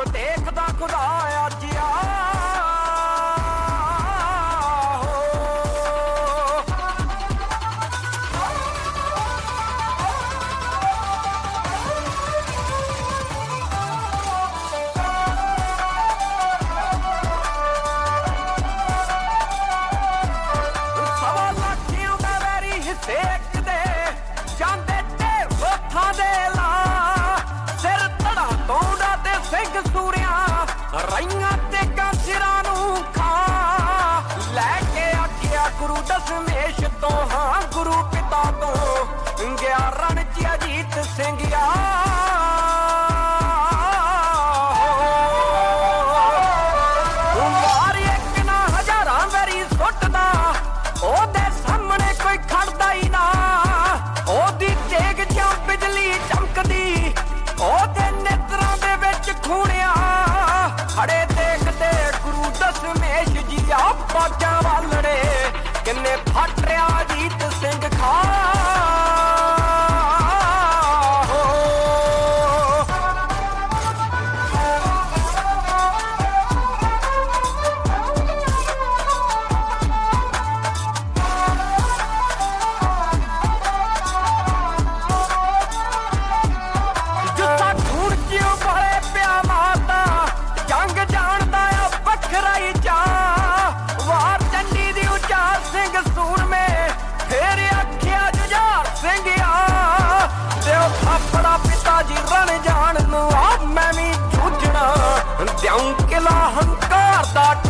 ਆਪ ਦੇਖਦਾ ਖੁਦਾ ਆਜਿਆ ਜਾਂਦੇ ਤੇ ਵਥਾਂ ਦੇ รายงาน ਖੜੇ क्योंकि अहंकार का